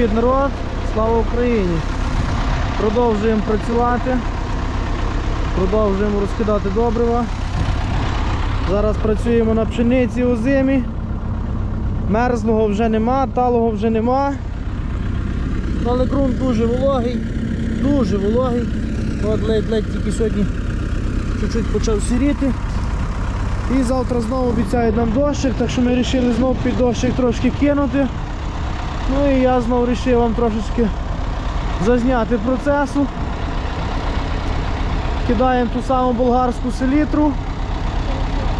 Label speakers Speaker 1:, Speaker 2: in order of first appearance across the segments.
Speaker 1: Привіт, народ! Слава Україні! Продовжуємо працювати, продовжуємо розкидати добрива. Зараз працюємо на пшениці у зимі. Мерзлого вже нема, талого вже нема. Але ґрунт дуже вологий, дуже вологий. От ледь-ледь тільки сьогодні чуть-чуть почав сіріти. І завтра знову обіцяють нам дощик, так що ми вирішили знову під дощик трошки кинути. Ну і я знову вирішив вам трошечки зазняти процесу. Кидаємо ту саму болгарську селітру,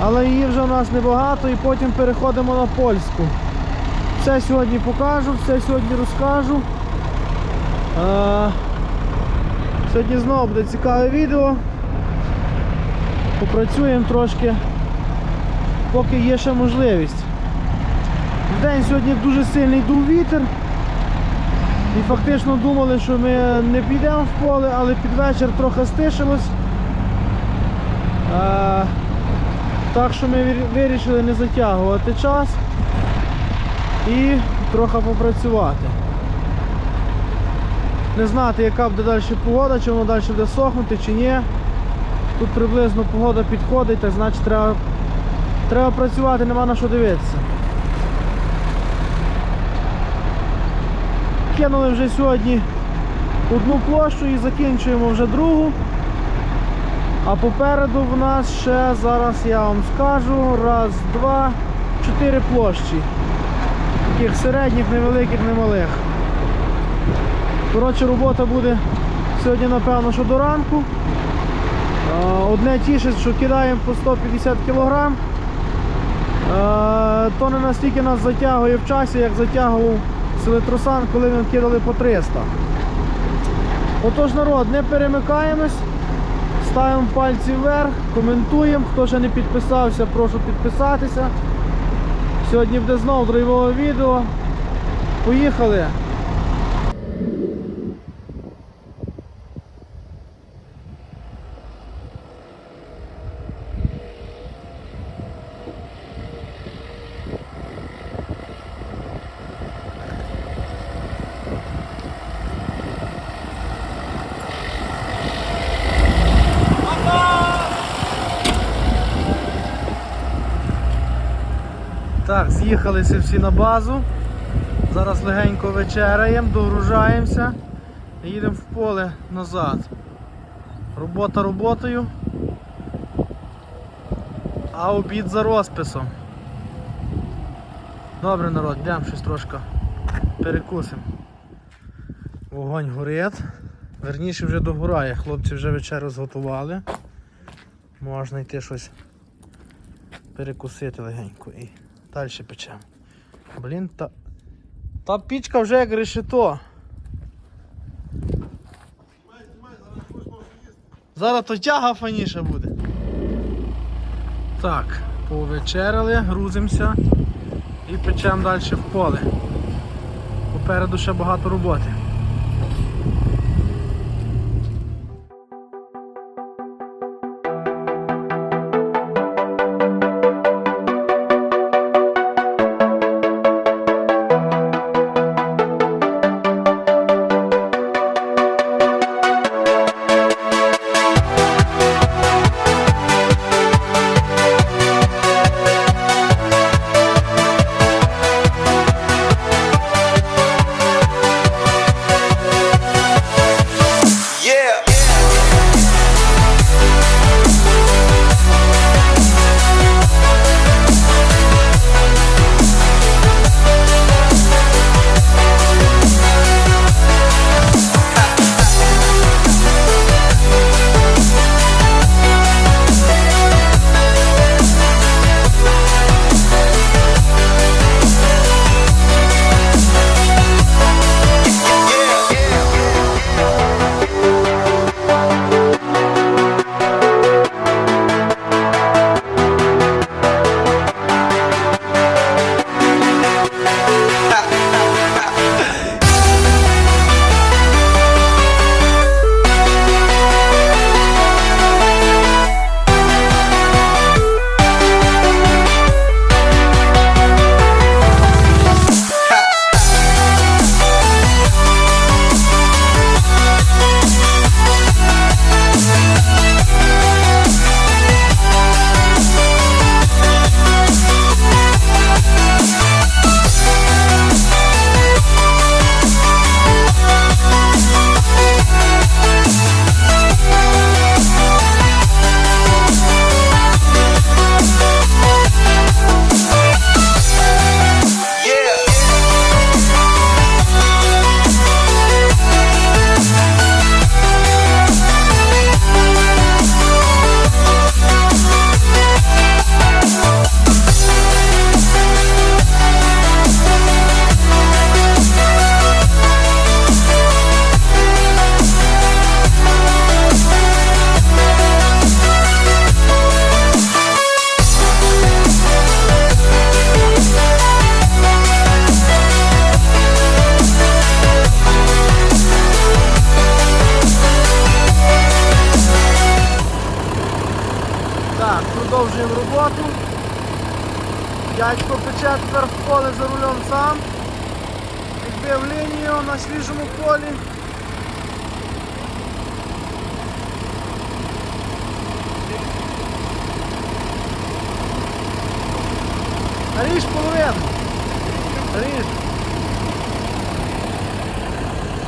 Speaker 1: але її вже у нас небагато і потім переходимо на польську. Все сьогодні покажу, все сьогодні розкажу. Е, Сьогодні знову буде цікаве відео. Попрацюємо трошки, поки є ще можливість. В день сьогодні дуже сильний дув вітер. І фактично думали, що ми не підемо в поле, але під вечір трохи стишилось. Е, так що ми вирішили не затягувати час і трохи попрацювати. Не знати, яка буде далі погода, чи воно далі буде сохнути, чи ні. Тут приблизно погода підходить, так значить треба, треба працювати, нема на що дивитися. Кинули вже сьогодні одну площу і закінчуємо вже другу. А попереду в нас ще зараз я вам скажу раз, два, чотири площі. Таких середніх, невеликих, немалих. Коротше, робота буде сьогодні, напевно, що до ранку. Одне тішить, що кидаємо по 150 кг. То не настільки нас затягує в часі, як затягував селитросан, коли ми кидали по 300. Отож, народ, не перемикаємось, ставимо пальці вверх, коментуємо. Хто ще не підписався, прошу підписатися. Сьогодні буде знову драйвове відео. Поїхали! Так, з'їхалися всі на базу. Зараз легенько вечеряємо, догружаємося і їдемо в поле назад. Робота роботою, а обід за розписом. Добре, народ, йдемо щось трошки перекусимо. Вогонь горить. Верніше вже догорає. Хлопці вже вечерю зготували. Можна йти щось перекусити легенько і далі печемо. Блін, та. Та пічка вже як решето. Зараз то тяга фаніша буде. Так, повечеряли, грузимося і печемо далі в поле. Попереду ще багато роботи. Відбив лінію на свіжому полі. Ріж половину. Ріж.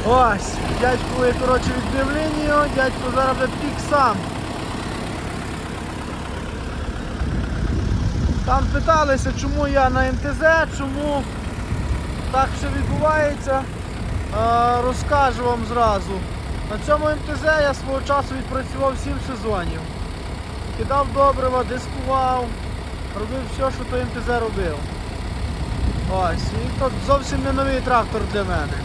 Speaker 1: Ось, дядько коротше, відбив лінію, дядько зараз буде пік сам. Там питалися, чому я на МТЗ, чому так все відбувається. Е, розкажу вам зразу. На цьому МТЗ я свого часу відпрацював 7 сезонів. Кидав добрива, дискував, робив все, що той МТЗ робив. Ось, і то зовсім не новий трактор для мене.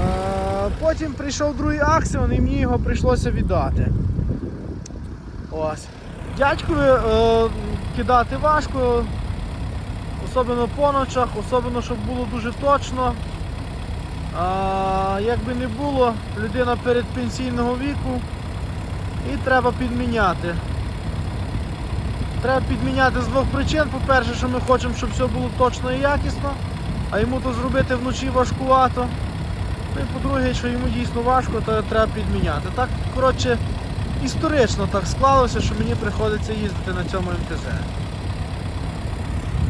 Speaker 1: Е, потім прийшов другий аксіон і мені його прийшлося віддати. Ось. Дядькові е, кидати важко, особливо по ночах, особливо, щоб було дуже точно. А, як не було, людина перед пенсійного віку і треба підміняти. Треба підміняти з двох причин. По-перше, що ми хочемо, щоб все було точно і якісно, а йому то зробити вночі важкувато. Ну і по-друге, що йому дійсно важко, то треба підміняти. Так, коротше, історично так склалося, що мені приходиться їздити на цьому МТЗ.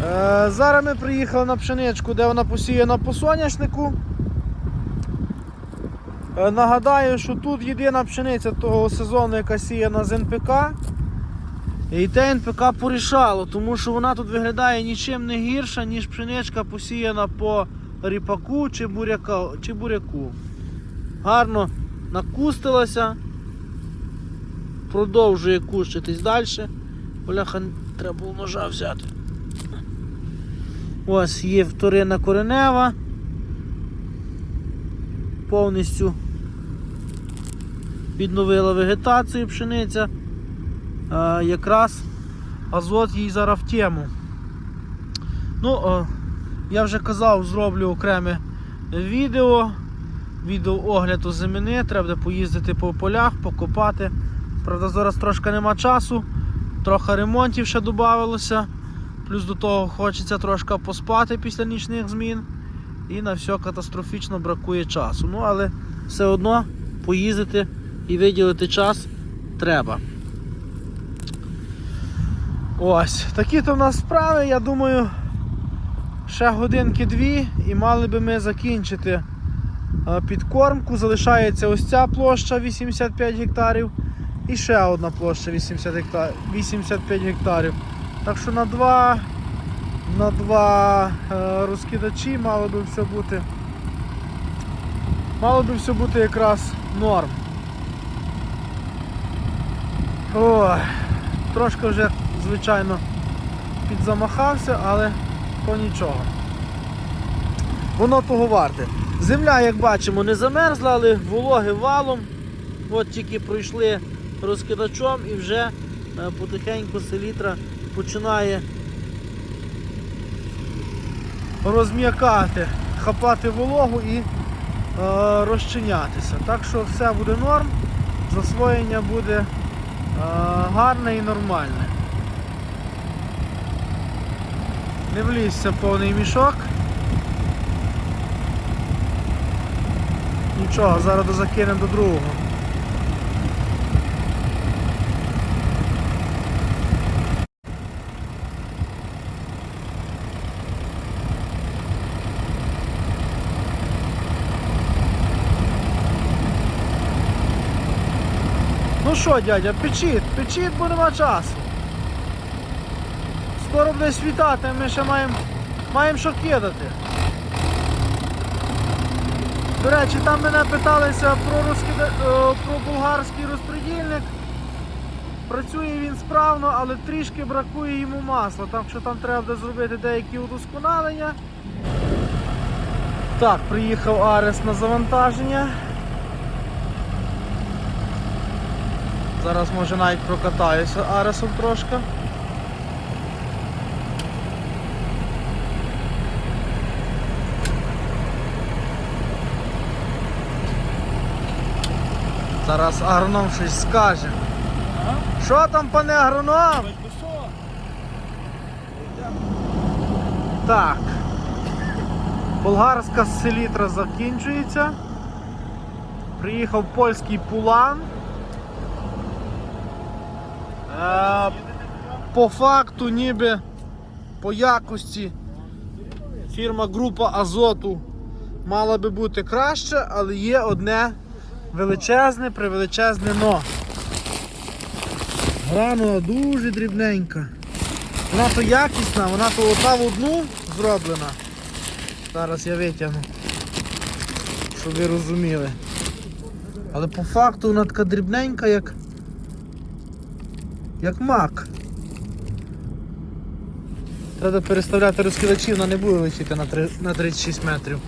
Speaker 1: Е, зараз ми приїхали на пшеничку, де вона посіяна по соняшнику. Е, нагадаю, що тут єдина пшениця того сезону, яка сіяна з НПК. І те НПК порішало, тому що вона тут виглядає нічим не гірша, ніж пшеничка посіяна по ріпаку чи, буряка, чи буряку. Гарно накустилася, продовжує кущитись далі. Бляха, треба було ножа взяти. Ось є вторинна коренева. Повністю відновила вегетацію пшениця. Е, якраз азот їй зараз в тему. Ну, е, я вже казав, зроблю окреме відео. Відео огляду зимини, треба буде поїздити по полях, покопати. Правда, зараз трошки нема часу, трохи ремонтів ще додавалося. Плюс до того хочеться трошки поспати після нічних змін. І на все катастрофічно бракує часу. Ну, але все одно поїздити і виділити час треба. Ось, такі то в нас справи, я думаю, ще годинки-дві і мали би ми закінчити е, підкормку. Залишається ось ця площа 85 гектарів і ще одна площа 80 гектар... 85 гектарів. Так що на два, на два е, розкидачі мало би все бути. Мало би все бути якраз норм. Ой, трошки вже, звичайно, підзамахався, але то нічого. Воно того варте. Земля, як бачимо, не замерзла, але вологи валом. От тільки пройшли розкидачом і вже е, потихеньку селітра починає розм'якати, хапати вологу і е, розчинятися. Так що все буде норм, засвоєння буде е, гарне і нормальне. Не влізся повний мішок. Нічого, зараз дозакинемо до другого. Що, дядя, печіть, печіть, бо нема часу. Скоро буде світати, ми ще маємо маємо що кидати. До речі, там мене питалися про, розкида... е, про болгарський розпредільник. Працює він справно, але трішки бракує йому масла, так що там треба буде зробити деякі удосконалення. Так, приїхав Арес на завантаження. Зараз може навіть прокатаюся Аресом трошки. Зараз агроном щось скаже. Що там, пане агроном? Так. Болгарська селітра закінчується. Приїхав польський пулан. По факту, ніби по якості фірма група Азоту мала би бути краще, але є одне величезне, превеличезне но. Гранула дуже дрібненька. Вона то якісна, вона то ота в одну зроблена. Зараз я витягну. Щоб ви розуміли. Але по факту вона така дрібненька, як. Як мак. Треба переставляти розкидачі, вона не буде летіти на, три- на 36 метрів.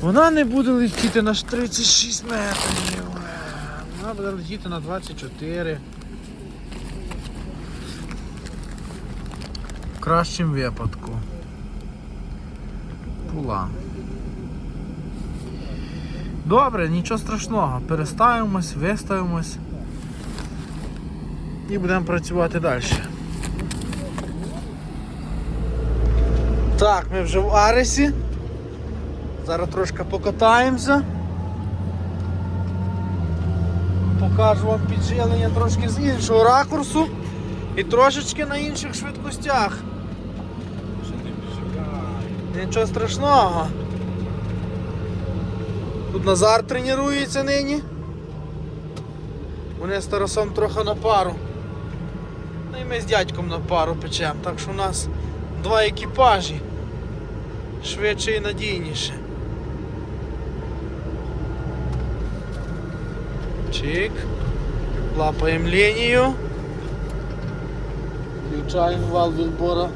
Speaker 1: Вона не буде летіти на 36 метрів. Вона буде летіти на 24. В кращому випадку. Пула. Добре, нічого страшного. Переставимось, виставимось і будемо працювати далі. Так, ми вже в Аресі. Зараз трошки покатаємося. Покажу вам підживлення трошки з іншого ракурсу і трошечки на інших швидкостях. Нічого страшного. Тут Назар тренується нині. Вони з Тарасом трохи на пару. Ну і ми з дядьком на пару печемо. Так що у нас два екіпажі. Швидше і надійніше. Чик. Лапаємо лінію. Включаємо вал відбора.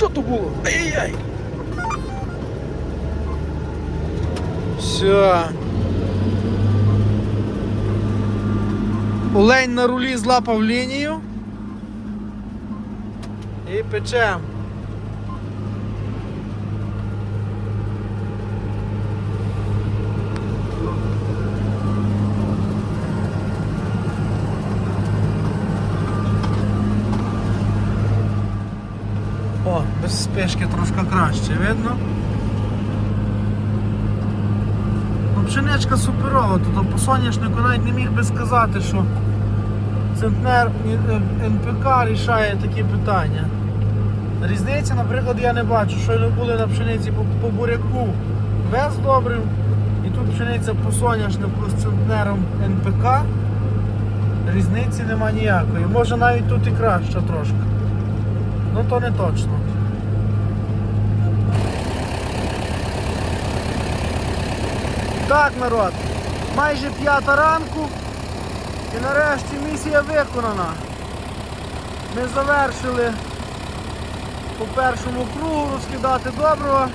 Speaker 1: Що то було? Ай-яй-яй! Все. Олень на рулі злапав лінію. І печем. О, без спешки трошки краще, видно? Ну, пшеничка суперова, тут по соняшнику навіть не міг би сказати, що центнер е, НПК рішає такі питання. Різниці, наприклад, я не бачу, що були на пшениці по, по буряку без добрив, і тут пшениця по соняшнику з центнером НПК. Різниці нема ніякої. Може навіть тут і краще трошки. Ну то не точно. Так, народ, майже п'ята ранку і нарешті місія виконана. Ми завершили по першому кругу розкидати добрива.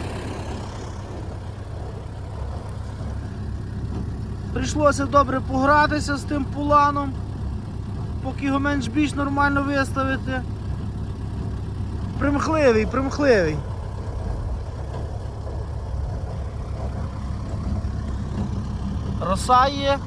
Speaker 1: Прийшлося добре погратися з тим пуланом, поки його менш більш нормально виставити. Примхливий, примхливий. Роса є.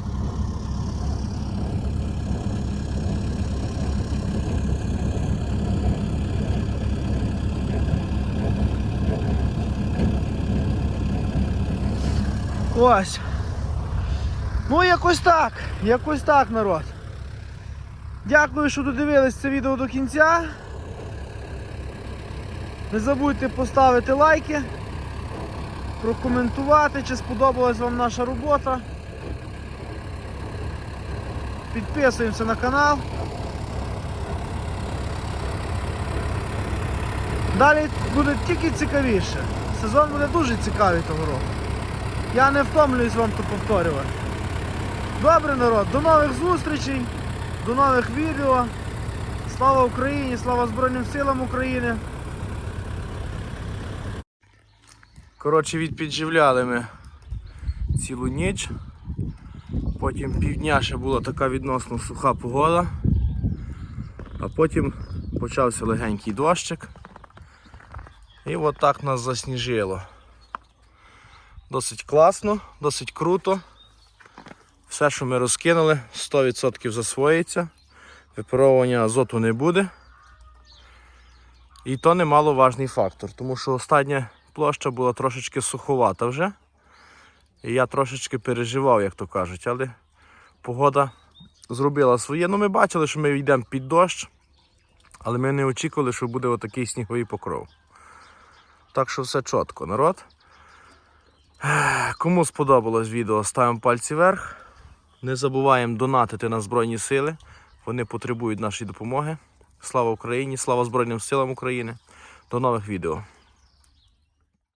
Speaker 1: Ось. Ну якось так, якось так, народ. Дякую, що додивились це відео до кінця. Не забудьте поставити лайки, прокоментувати, чи сподобалась вам наша робота. Підписуємося на канал. Далі буде тільки цікавіше. Сезон буде дуже цікавий того року. Я не втомлююсь вам тут повторювати. Добре, народ, до нових зустрічей, до нових відео. Слава Україні, слава Збройним силам України. Коротше, відпідживляли ми цілу ніч. Потім півдня ще була така відносно суха погода. А потім почався легенький дощик. І от так нас засніжило. Досить класно, досить круто. Все, що ми розкинули, 100% засвоїться. Випаровування азоту не буде. І то немаловажний фактор, тому що остання площа була трошечки суховата вже. Я трошечки переживав, як то кажуть, але погода зробила своє. Ну, ми бачили, що ми йдемо під дощ, але ми не очікували, що буде отакий сніговий покров. Так що все чітко, народ. Кому сподобалось відео, ставимо пальці вверх. Не забуваємо донатити на Збройні Сили. Вони потребують нашої допомоги. Слава Україні! Слава Збройним силам України! До нових відео!